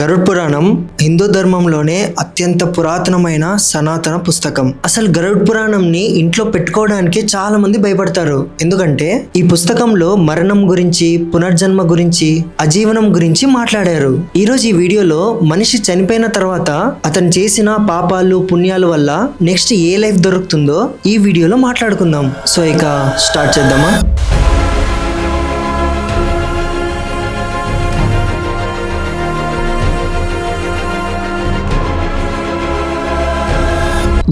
గరుడ్ పురాణం హిందూ ధర్మంలోనే అత్యంత పురాతనమైన సనాతన పుస్తకం. అసలు గరుడ్ పురాణంని ఇంట్లో పెట్టుకోవడానికి చాలా మంది భయపడతారు. ఎందుకంటే ఈ పుస్తకంలో మరణం గురించి పునర్జన్మ గురించి అజీవనం గురించి మాట్లాడారు. ఈ రోజు ఈ వీడియోలో మనిషి చనిపోయిన తర్వాత అతను చేసిన పాపాలు పుణ్యాలు వల్ల నెక్స్ట్ ఏ లైఫ్ దొరుకుతుందో ఈ వీడియోలో మాట్లాడుకుందాం. సో ఇక స్టార్ట్ చేద్దామా?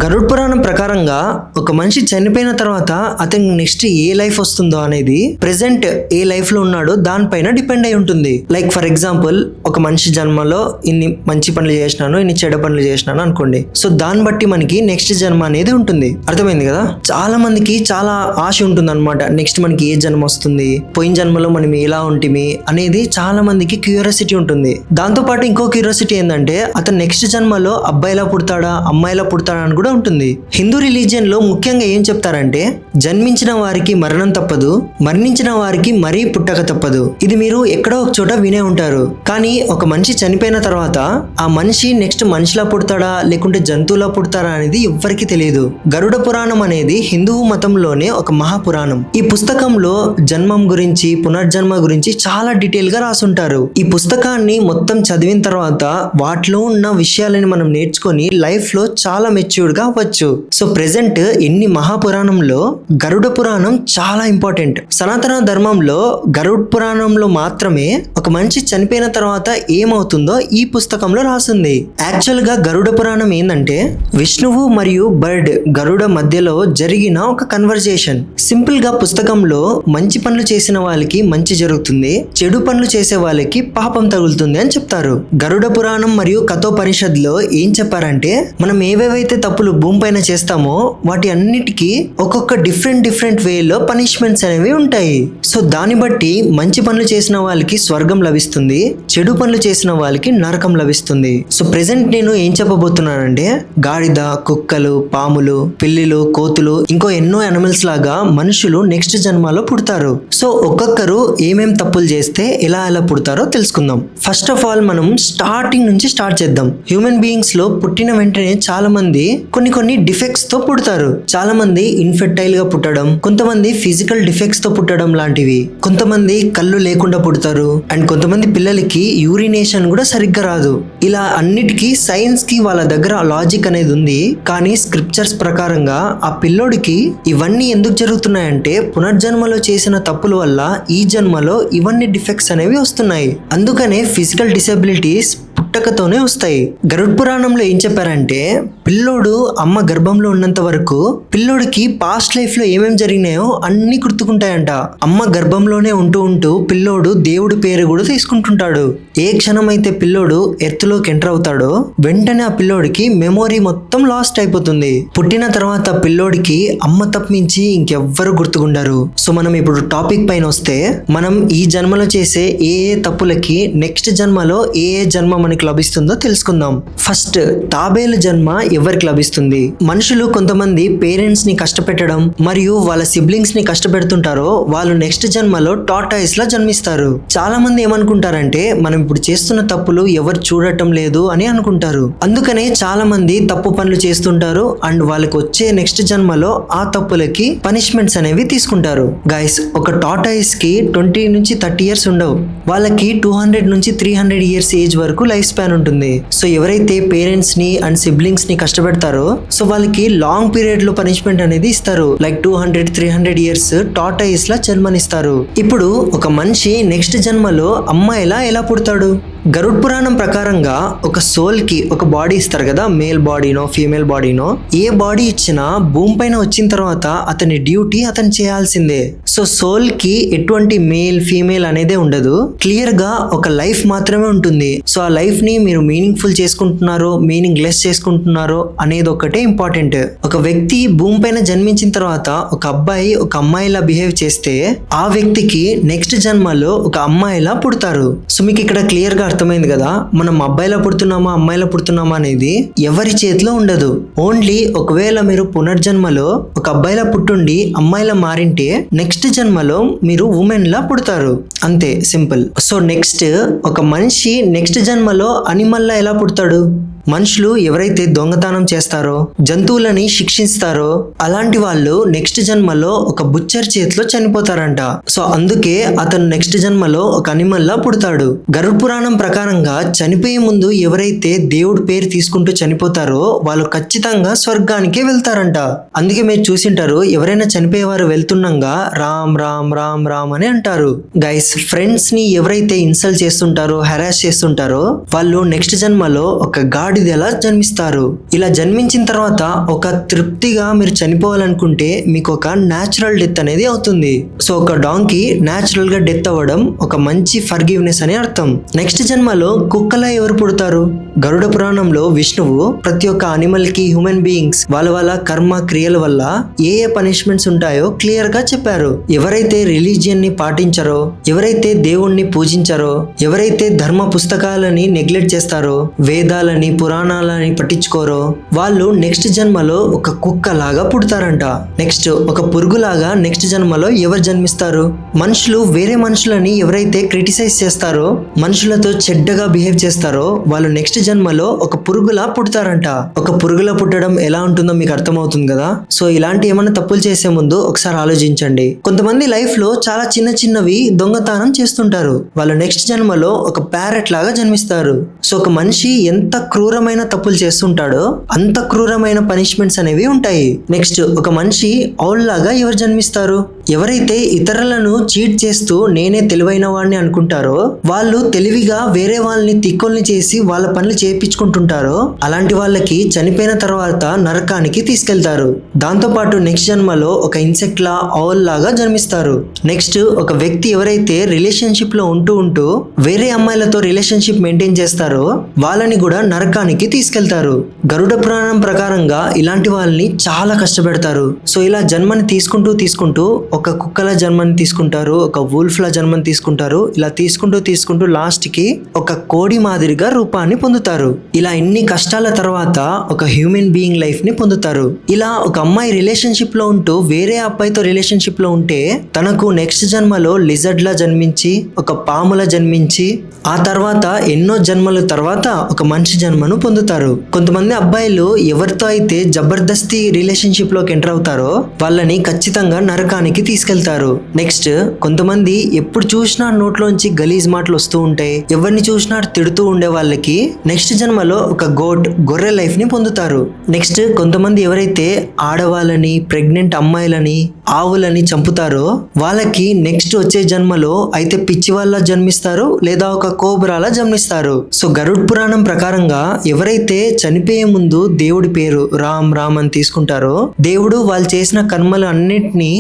గరుడ్ పురాణం ప్రకారంగా ఒక మనిషి చనిపోయిన తర్వాత అతనికి నెక్స్ట్ ఏ లైఫ్ వస్తుందో అనేది ప్రెసెంట్ ఏ లైఫ్లో ఉన్నాడో దానిపైన డిపెండ్ అయి ఉంటుంది. లైక్ ఫర్ ఎగ్జాంపుల్ ఒక మనిషి జన్మలో ఇన్ని మంచి పనులు చేసినాను ఇన్ని చెడు పనులు చేసినాను అనుకోండి. సో దాన్ని బట్టి మనకి నెక్స్ట్ జన్మ అనేది ఉంటుంది. అర్థమైంది కదా? చాలా మందికి చాలా ఆశ ఉంటుంది అనమాట నెక్స్ట్ మనకి ఏ జన్మ వస్తుంది? పోయిన జన్మలో మనం ఎలా ఉంటిమి? అనేది చాలా మందికి క్యూరియాసిటీ ఉంటుంది. దాంతో పాటు ఇంకో క్యూరియాసిటీ ఏంటంటే అతను నెక్స్ట్ జన్మలో అబ్బాయిలా పుడతాడా అమ్మాయిలా పుడతాడా అని కూడా ఉంటుంది. హిందూ రిలీజియన్లో ముఖ్యంగా ఏం చెప్తారంటే జన్మించిన వారికి మరణం తప్పదు మరణించిన వారికి మరీ పుట్టక తప్పదు. ఇది మీరు ఎక్కడో ఒక చోట వినే ఉంటారు. కానీ ఒక మనిషి చనిపోయిన తర్వాత ఆ మనిషి నెక్స్ట్ మనిషిలా పుడతాడా లేకుంటే జంతువులా పుడతారా అనేది ఎవ్వరికి తెలియదు. గరుడ పురాణం అనేది హిందూ మతంలోనే ఒక మహాపురాణం. ఈ పుస్తకంలో జన్మం గురించి పునర్జన్మ గురించి చాలా డీటెయిల్గా రాసుంటారు. ఈ పుస్తకాన్ని మొత్తం చదివిన తర్వాత వాటిలో ఉన్న విషయాలని మనం నేర్చుకొని లైఫ్లో చాలా మెచ్యూర్ గా కావచ్చు. సో ప్రెసెంట్ ఎన్ని మహాపురాణంలో గరుడ పురాణం చాలా ఇంపార్టెంట్ సనాతన ధర్మంలో గరుడ్ పురాణంలో మాత్రమే ఒక మనిషి చనిపోయిన తర్వాత ఏమవుతుందో ఈ పుస్తకంలో రాసింది. యాక్చువల్గా గరుడ పురాణం ఏంటంటే విష్ణువు మరియు బర్డ్ గరుడ మధ్యలో జరిగిన ఒక కన్వర్జేషన్ సింపుల్గా పుస్తకంలో మంచి పనులు చేసిన వాళ్ళకి మంచి జరుగుతుంది చెడు పనులు చేసే వాళ్ళకి పాపం తగులుతుంది అని చెప్తారు. గరుడ పురాణం మరియు కథోపనిషద్లో ఏం చెప్పారంటే మనం ఏవేవైతే తప్పు తప్పులు భూమిపైన చేస్తామో వాటి అన్నిటికీ ఒక్కొక్క డిఫరెంట్ డిఫరెంట్ వేలో పనిష్మెంట్స్ అనేవి ఉంటాయి. సో దాన్ని బట్టి మంచి పనులు చేసిన వాళ్ళకి స్వర్గం లభిస్తుంది చెడు పనులు చేసిన వాళ్ళకి నరకం లభిస్తుంది. సో ప్రెసెంట్ నేను ఏం చెప్పబోతున్నానంటే గాడిద కుక్కలు పాములు పిల్లిలు కోతులు ఇంకో ఎన్నో అనిమల్స్ లాగా మనుషులు నెక్స్ట్ జన్మలో పుడతారు. సో ఒక్కొక్కరు ఏమేం తప్పులు చేస్తే ఎలా ఎలా పుడతారో తెలుసుకుందాం. ఫస్ట్ ఆఫ్ ఆల్ మనం స్టార్టింగ్ నుంచి స్టార్ట్ చేద్దాం. హ్యూమన్ బీయింగ్స్లో పుట్టిన వెంటనే చాలా మంది కొన్ని కొన్ని డిఫెక్ట్స్తో పుడతారు. చాలా మంది ఇన్ఫెర్టైల్గా పుట్టడం కొంతమంది ఫిజికల్ డిఫెక్ట్స్తో పుట్టడం లాంటివి. కొంతమంది కళ్ళు లేకుండా పుడతారు. అండ్ కొంతమంది పిల్లలకి యూరినేషన్ కూడా సరిగ్గా రాదు. ఇలా అన్నిటికీ సైన్స్కి వాళ్ళ దగ్గర లాజిక్ అనేది ఉంది. కానీ స్క్రిప్చర్స్ ప్రకారంగా ఆ పిల్లోడికి ఇవన్నీ ఎందుకు జరుగుతున్నాయంటే పునర్జన్మలో చేసిన తప్పుల వల్ల ఈ జన్మలో ఇవన్నీ డిఫెక్ట్స్ అనేవి వస్తున్నాయి. అందుకనే ఫిజికల్ డిసెబిలిటీస్ పుట్టకతోనే వస్తాయి. గరుడ్ పురాణంలో ఏం చెప్పారంటే పిల్లోడు అమ్మ గర్భంలో ఉన్నంత వరకు పిల్లోడికి పాస్ట్ లైఫ్లో ఏమేమి జరిగినాయో అన్ని గుర్తుకుంటాయంట. అమ్మ గర్భంలోనే ఉంటూ ఉంటూ పిల్లోడు దేవుడి పేరు కూడా తీసుకుంటుంటాడు. ఏ క్షణం అయితే పిల్లోడు ఎత్తులోకి ఎంటర్ అవుతాడో వెంటనే ఆ పిల్లోడికి మెమొరీ మొత్తం లాస్ట్ అయిపోతుంది. పుట్టిన తర్వాత పిల్లోడికి అమ్మ తప్పించి ఇంకెవ్వరు గుర్తుకుండరు. సో మనం ఇప్పుడు టాపిక్ పైన వస్తే మనం ఈ జన్మలో చేసే ఏ ఏ తప్పులకి నెక్స్ట్ జన్మలో ఏ ఏ జన్మ మనకి లభిస్తుందో తెలుసుకుందాం. ఫస్ట్ తాబేలు జన్మ ఎవరికి లభిస్తుంది? మనుషులు కొంతమంది పేరెంట్స్ని కష్టపెట్టడం మరియు వాళ్ళ సిబ్లింగ్స్ని కష్టపెడుతుంటారో వాళ్ళు నెక్స్ట్ జన్మలో టాటాయిస్ లా జన్మిస్తారు. చాలా మంది ఏమనుకుంటారంటే మనం ఇప్పుడు చేస్తున్న తప్పులు ఎవరు చూడటం లేదు అని అనుకుంటారు. అందుకనే చాలా మంది తప్పు పనులు చేస్తుంటారు అండ్ వాళ్ళకి వచ్చే నెక్స్ట్ జన్మలో ఆ తప్పులకి పనిష్మెంట్స్ అనేవి తీసుకుంటారు. గైస్ ఒక టాటాయిస్కి ట్వంటీ నుంచి థర్టీ ఇయర్స్ ఉండవు. వాళ్ళకి టూ హండ్రెడ్ నుంచి త్రీ హండ్రెడ్ ఇయర్స్ ఏజ్ వరకు లైఫ్ స్పాన్ ఉంటుంది. సో ఎవరైతే పేరెంట్స్ని అండ్ సిబ్లింగ్స్ని కష్టపెడతారో సో వాళ్ళకి లాంగ్ పీరియడ్లో పనిష్మెంట్ అనేది ఇస్తారు. Like two hundred three hundred years tortoise లా జన్మనిస్తారు. ఇప్పుడు ఒక మనిషి నెక్స్ట్ జన్మలో అమ్మాయిలా ఎలా పుడతాడు? గరుడ్ పురాణం ప్రకారంగా ఒక సోల్కి ఒక బాడీ ఇస్తారు కదా మేల్ బాడీనో ఫీమేల్ బాడీనో. ఏ బాడీ ఇచ్చినా భూమి పైన వచ్చిన తర్వాత అతని డ్యూటీ అతను చేయాల్సిందే. సో సోల్కి ఎటువంటి మేల్ ఫీమేల్ అనేదే ఉండదు. క్లియర్గా ఒక లైఫ్ మాత్రమే ఉంటుంది. సో ఆ లైఫ్ని మీరు మీనింగ్ఫుల్ చేసుకుంటున్నారో మీనింగ్ లెస్ చేసుకుంటున్నారో అనేది ఒకటే ఇంపార్టెంట్. ఒక వ్యక్తి భూమి పైన జన్మించిన తర్వాత ఒక అబ్బాయి ఒక అమ్మాయిలా బిహేవ్ చేస్తే ఆ వ్యక్తికి నెక్స్ట్ జన్మలో ఒక అమ్మాయిలా పుడతారు. సో మీకు ఇక్కడ క్లియర్గా అర్థమైంది కదా? మనం అబ్బాయిలా పుడుతున్నామా అమ్మాయిలా పుడుతున్నామా అనేది ఎవరి చేతిలో ఉండదు. ఓన్లీ ఒకవేళ మీరు పునర్జన్మలో ఒక అబ్బాయిలా పుట్టుండి అమ్మాయిలా మారింటే నెక్స్ట్ జన్మలో మీరు ఉమెన్ లా పుడతారు. అంతే సింపుల్. సో నెక్స్ట్ ఒక మనిషి నెక్స్ట్ జన్మలో అనిమల్లా ఎలా పుడతాడు? మనుషులు ఎవరైతే దొంగతనం చేస్తారో జంతువులని శిక్షిస్తారో అలాంటి వాళ్ళు నెక్స్ట్ జన్మలో ఒక బుచ్చర్ చేతిలో చనిపోతారంట. సో అందుకే అతను నెక్స్ట్ జన్మలో ఒక అనిమల్లా పుడతాడు. గరుడ్ పురాణం ప్రకారంగా చనిపోయే ముందు ఎవరైతే దేవుడి పేరు తీసుకుంటూ చనిపోతారో వాళ్ళు ఖచ్చితంగా స్వర్గానికే వెళ్తారంట. అందుకే మీరు చూసింటారు ఎవరైనా చనిపోయేవారు వెళ్తుండగా రామ్ రామ్ రామ్ రామ్ అని అంటారు. గైస్ ఫ్రెండ్స్ని ఎవరైతే ఇన్సల్ట్ చేస్తుంటారో హెరాస్ చేస్తుంటారో వాళ్ళు నెక్స్ట్ జన్మలో ఒక గాడిదలా జన్మిస్తారు? ఇలా జన్మించిన తర్వాత ఒక తృప్తిగా మీరు చనిపోవాలనుకుంటే మీకు ఒక న్యాచురల్ డెత్ అనేది అవుతుంది. సో ఒక డాంకి న్యాచురల్గా డెత్ అవ్వడం ఒక మంచి ఫర్గివ్నెస్ అని అర్థం. నెక్స్ట్ జన్మలో కుక్కలా ఎవరు పుడతారు? గరుడ పురాణంలో విష్ణువు ప్రతి ఒక్క అనిమల్కి హ్యూమన్ బీయింగ్స్ వాళ్ళ వాళ్ళ కర్మ క్రియల వల్ల ఏ ఏ పనిష్మెంట్స్ ఉంటాయో క్లియర్గా చెప్పారు. ఎవరైతే రిలీజియన్ని పాటించారో ఎవరైతే దేవుణ్ణి పూజించారో ఎవరైతే ధర్మ పుస్తకాలని నెగ్లెక్ట్ చేస్తారో వేదాలని పురాణాలని పట్టించుకోరో వాళ్ళు నెక్స్ట్ జన్మలో ఒక కుక్క లాగా పుడతారంట. నెక్స్ట్ ఒక పురుగులాగా నెక్స్ట్ జన్మలో ఎవరు జన్మిస్తారు? మనుషులు వేరే మనుషులని ఎవరైతే క్రిటిసైజ్ చేస్తారో మనుషులతో చెడ్డగా బిహేవ్ చేస్తారో వాళ్ళు నెక్స్ట్ జన్మలో ఒక పురుగులా పుడతారంట. ఒక పురుగులా పుట్టడం ఎలా ఉంటుందో మీకు అర్థమవుతుంది కదా? సో ఇలాంటి ఏమైనా తప్పులు చేసే ముందు ఒకసారి ఆలోచించండి. కొంతమంది లైఫ్లో చాలా చిన్న చిన్నవి దొంగతనం చేస్తుంటారు. వాళ్ళు నెక్స్ట్ జన్మలో ఒక ప్యారెట్ లాగా జన్మిస్తారు. సో ఒక మనిషి ఎంత క్రూరమైన తప్పులు చేస్తుంటాడో అంత క్రూరమైన పనిష్మెంట్స్ అనేవి ఉంటాయి. నెక్స్ట్ ఒక మనిషి ఔల్ లాగా ఎవరు జన్మిస్తారు? ఎవరైతే ఇతరులను చీట్ చేస్తూ నేనే తెలివైన వాడిని అనుకుంటారో వాళ్ళు తెలివిగా వేరే వాళ్ళని తిక్కోల్ని చేసి వాళ్ళ పనులు చేయించుకుంటుంటారో అలాంటి వాళ్ళకి చనిపోయిన తర్వాత నరకానికి తీసుకెళ్తారు. దాంతోపాటు నెక్స్ట్ జన్మలో ఒక ఇన్సెక్ట్ లా ఔల్ లాగా జన్మిస్తారు. నెక్స్ట్ ఒక వ్యక్తి ఎవరైతే రిలేషన్షిప్లో ఉంటూ ఉంటూ వేరే అమ్మాయిలతో రిలేషన్షిప్ మెయింటైన్ చేస్తారో వాళ్ళని కూడా నరకానికి తీసుకెళ్తారు. గరుడ పురాణం ప్రకారంగా ఇలాంటి వాళ్ళని చాలా కష్టపెడతారు. సో ఇలా జన్మని తీసుకుంటూ తీసుకుంటూ ఒక కుక్కల జన్మని తీసుకుంటారు ఒక వూల్ఫ్ జన్మని తీసుకుంటారు. ఇలా తీసుకుంటూ తీసుకుంటూ లాస్ట్కి ఒక కోడి మాదిరిగా రూపాన్ని పొందుతారు. ఇలా ఎన్ని కష్టాల తర్వాత ఒక హ్యూమన్ బీయింగ్ లైఫ్ని పొందుతారు. ఇలా ఒక అమ్మాయి రిలేషన్షిప్లో ఉంటూ వేరే అబ్బాయితో రిలేషన్షిప్లో ఉంటే తనకు నెక్స్ట్ జన్మలో లిజర్డ్లా జన్మించి ఒక పాముల జన్మించి ఆ తర్వాత ఎన్నో జన్మల తర్వాత ఒక మనిషి జన్మను పొందుతారు. కొంతమంది అబ్బాయిలు ఎవరితో అయితే జబర్దస్తి రిలేషన్షిప్లోకి ఎంటర్ అవుతారో వాళ్ళని ఖచ్చితంగా నరకానికి తీసుకెళ్తారు. నెక్స్ట్ కొంతమంది ఎప్పుడు చూసినా నోట్లోంచి గలీజ్ మాటలు వస్తూ ఉంటాయి. ఎవరిని చూసినా తిడుతూ ఉండే వాళ్ళకి నెక్స్ట్ జన్మలో ఒక గోట్ గొర్రె లైఫ్ని పొందుతారు. నెక్స్ట్ కొంతమంది ఎవరైతే ఆడవాళ్ళని ప్రెగ్నెంట్ అమ్మాయిలని ఆవులని చంపుతారో వాళ్ళకి నెక్స్ట్ వచ్చే జన్మలో అయితే పిచ్చి వాళ్ళ జన్మిస్తారు లేదా ఒక కోబురాలా జన్మిస్తారు. సో గరుడ్ పురాణం ప్రకారంగా ఎవరైతే చనిపోయే ముందు దేవుడి పేరు రామ్ రామ్ అని తీసుకుంటారో దేవుడు వాళ్ళు చేసిన కర్మలు అన్నిటినీ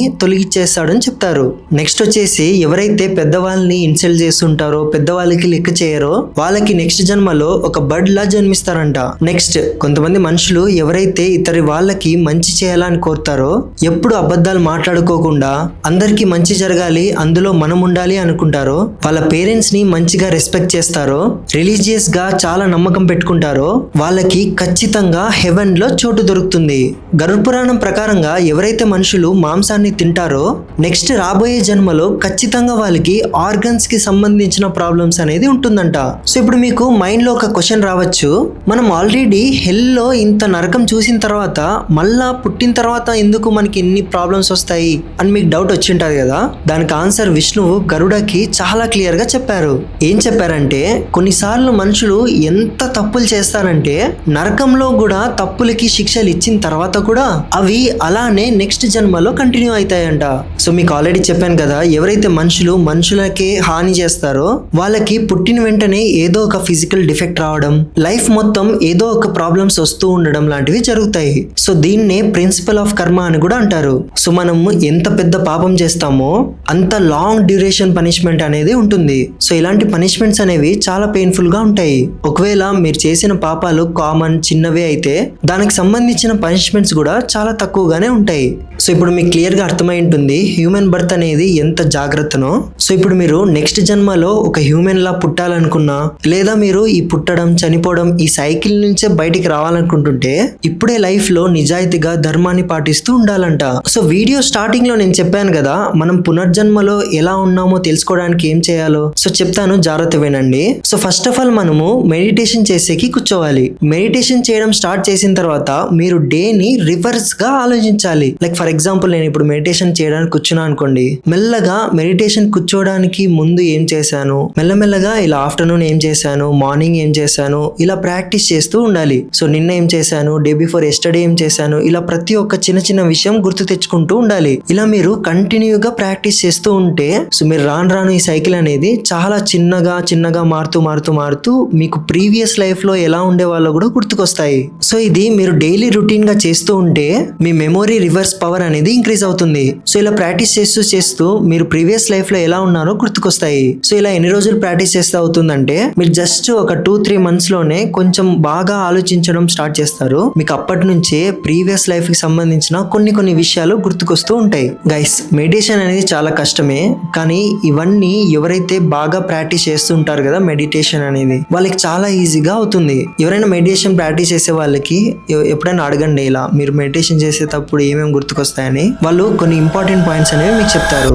చేస్తాడని చెప్తారు. నెక్స్ట్ వచ్చేసి ఎవరైతే పెద్దవాళ్ళని ఇన్సల్ట్ చేస్తుంటారో పెద్దవాళ్ళకి లెక్క చేయరో వాళ్ళకి నెక్స్ట్ జన్మలో ఒక బర్డ్ లా జన్మిస్తారంట. నెక్స్ట్ కొంతమంది మనుషులు ఎవరైతే ఇతరి వాళ్ళకి మంచి చేయాలని కోరుతారో ఎప్పుడు అబద్ధాలు మాట్లాడుకోకుండా అందరికీ మంచి జరగాలి అందులో మనం ఉండాలి అనుకుంటారో వాళ్ళ పేరెంట్స్ని మంచిగా రెస్పెక్ట్ చేస్తారో రిలీజియస్గా చాలా నమ్మకం పెట్టుకుంటారో వాళ్ళకి ఖచ్చితంగా హెవెన్లో చోటు దొరుకుతుంది. గరుడ్ పురాణం ప్రకారంగా ఎవరైతే మనుషులు మాంసాన్ని తింటారో నెక్స్ట్ రాబోయే జన్మలో ఖచ్చితంగా వాళ్ళకి ఆర్గన్స్కి సంబంధించిన ప్రాబ్లమ్స్ అనేది ఉంటుందంట. సో ఇప్పుడు మీకు మైండ్లో ఒక క్వశ్చన్ రావచ్చు. మనం ఆల్రెడీ హెల్లో ఇంత నరకం చూసిన తర్వాత మళ్ళా పుట్టిన తర్వాత ఎందుకు మనకి ఇన్ని ప్రాబ్లమ్స్ వస్తాయి అని మీకు డౌట్ వచ్చి ఉంటుంది కదా? దానికి ఆన్సర్ విష్ణువు గరుడకి చాలా క్లియర్గా చెప్పారు. ఏం చెప్పారంటే కొన్నిసార్లు మనుషులు ఎంత తప్పులు చేస్తారంటే నరకంలో కూడా తప్పులకి శిక్షలు ఇచ్చిన తర్వాత కూడా అవి అలానే నెక్స్ట్ జన్మలో కంటిన్యూ అవుతాయంట. సో మీకు ఆల్రెడీ చెప్పాను కదా ఎవరైతే మనుషులు మనుషులకే హాని చేస్తారో వాళ్ళకి పుట్టిన వెంటనే ఏదో ఒక ఫిజికల్ డిఫెక్ట్ రావడం లైఫ్ మొత్తం ఏదో ఒక ప్రాబ్లమ్స్ వస్తూ ఉండడం లాంటివి జరుగుతాయి. సో దీన్నే ప్రిన్సిపల్ ఆఫ్ కర్మ అని కూడా అంటారు. సో మనము ఎంత పెద్ద పాపం చేస్తామో అంత లాంగ్ డ్యూరేషన్ పనిష్మెంట్ అనేది ఉంటుంది. సో ఇలాంటి పనిష్మెంట్స్ అనేవి చాలా పెయిన్ఫుల్గా ఉంటాయి. ఒకవేళ మీరు చేసిన పాపాలు కామన్ చిన్నవే అయితే దానికి సంబంధించిన పనిష్మెంట్స్ కూడా చాలా తక్కువగానే ఉంటాయి. సో ఇప్పుడు మీకు క్లియర్గా అర్థమై ఉంటుంది ఉంటుంది హ్యూమన్ బర్త్ అనేది ఎంత జాగ్రత్తనో. సో ఇప్పుడు మీరు నెక్స్ట్ జన్మలో ఒక హ్యూమన్ లా పుట్టాలనుకున్నా లేదా మీరు ఈ పుట్టడం చనిపోవడం ఈ సైకిల్ నుంచే బయటికి రావాలనుకుంటుంటే ఇప్పుడే లైఫ్లో నిజాయితీగా ధర్మాన్ని పాటిస్తూ ఉండాలంట. సో వీడియో స్టార్టింగ్లో నేను చెప్పాను కదా మనం పునర్జన్మలో ఎలా ఉన్నామో తెలుసుకోవడానికి ఏం చేయాలో. సో చెప్తాను జాగ్రత్త వినండి. సో ఫస్ట్ ఆఫ్ ఆల్ మనము మెడిటేషన్ చేసేకి కూర్చోవాలి. మెడిటేషన్ చేయడం స్టార్ట్ చేసిన తర్వాత మీరు డే ని రివర్స్గా ఆలోచించాలి. లైక్ ఫర్ ఎగ్జాంపుల్ నేను ఇప్పుడు మెడిటేషన్ చేయడానికి కూర్చున్నా అనుకోండి మెల్లగా మెడిటేషన్ కూర్చోవడానికి ముందు ఏం చేశాను? మెల్లమెల్లగా ఇలా ఆఫ్టర్నూన్ ఏం చేశాను? మార్నింగ్ ఏం చేశాను? ఇలా ప్రాక్టీస్ చేస్తూ ఉండాలి. సో నిన్న ఏం చేశాను? డే బిఫోర్ ఎస్టర్డే ఏం చేశాను? ఇలా ప్రతి ఒక్క చిన్న చిన్న విషయం గుర్తు తెచ్చుకుంటూ ఉండాలి. ఇలా మీరు కంటిన్యూగా ప్రాక్టీస్ చేస్తూ ఉంటే సో మీరు రాను రాను ఈ సైకిల్ అనేది చాలా చిన్నగా చిన్నగా మారుతూ మారుతూ మారుతూ మీకు ప్రీవియస్ లైఫ్లో ఎలా ఉండే వాళ్ళు కూడా గుర్తుకొస్తాయి. సో ఇది మీరు డైలీ రొటీన్గా చేస్తూ ఉంటే మీ మెమొరీ రివర్స్ పవర్ అనేది ఇంక్రీజ్ అవుతుంది. సో ఇలా ప్రాక్టీస్ చేస్తూ చేస్తూ మీరు ప్రీవియస్ లైఫ్లో ఎలా ఉన్నారో గుర్తుకొస్తాయి. సో ఇలా ఎన్ని రోజులు ప్రాక్టీస్ చేస్తే అవుతుందంటే మీరు జస్ట్ ఒక టూ త్రీ మంత్స్లోనే కొంచెం బాగా ఆలోచించడం స్టార్ట్ చేస్తారు. మీకు అప్పటి నుంచే ప్రీవియస్ లైఫ్కి సంబంధించిన కొన్ని కొన్ని విషయాలు గుర్తుకొస్తూ ఉంటాయి. గైస్ మెడిటేషన్ అనేది చాలా కష్టమే. కానీ ఇవన్నీ ఎవరైతే బాగా ప్రాక్టీస్ చేస్తుంటారు కదా మెడిటేషన్ అనేది వాళ్ళకి చాలా ఈజీగా అవుతుంది. ఎవరైనా మెడిటేషన్ ప్రాక్టీస్ చేసే వాళ్ళకి ఎప్పుడైనా అడగండి ఇలా మీరు మెడిటేషన్ చేసేటప్పుడు ఏమేమి గుర్తుకొస్తాయని. వాళ్ళు కొన్ని ఇంపార్టెంట్ ఇంపార్టెంట్ పాయింట్స్ అనేవి మీకు చెప్తారు.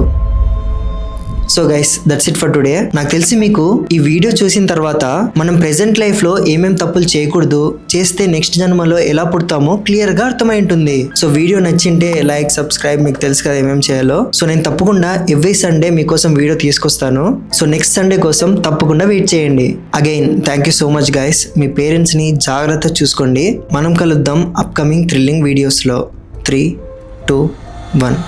So guys that's it for today నాకు తెలిసి మీకు ఈ వీడియో చూసిన తర్వాత మనం ప్రెసెంట్ లైఫ్లో ఏమేం తప్పులు చేయకూడదు చేస్తే నెక్స్ట్ జన్మలో ఎలా పుడతామో క్లియర్గా అర్థమై ఉంటుంది సో వీడియో నచ్చింటే లైక్ సబ్స్క్రైబ్ మీకు తెలుసు కదా ఏమేం చేయాలో. సో నేను తప్పకుండా ఎవ్రీ సండే మీకోసం వీడియో తీసుకొస్తాను. సో నెక్స్ట్ సండే కోసం తప్పకుండా వెయిట్ చేయండి. Again thank you so much guys మీ పేరెంట్స్ని జాగ్రత్త చూసుకోండి. మనం కలుద్దాం అప్కమింగ్ థ్రిల్లింగ్ వీడియోస్లో. Three two one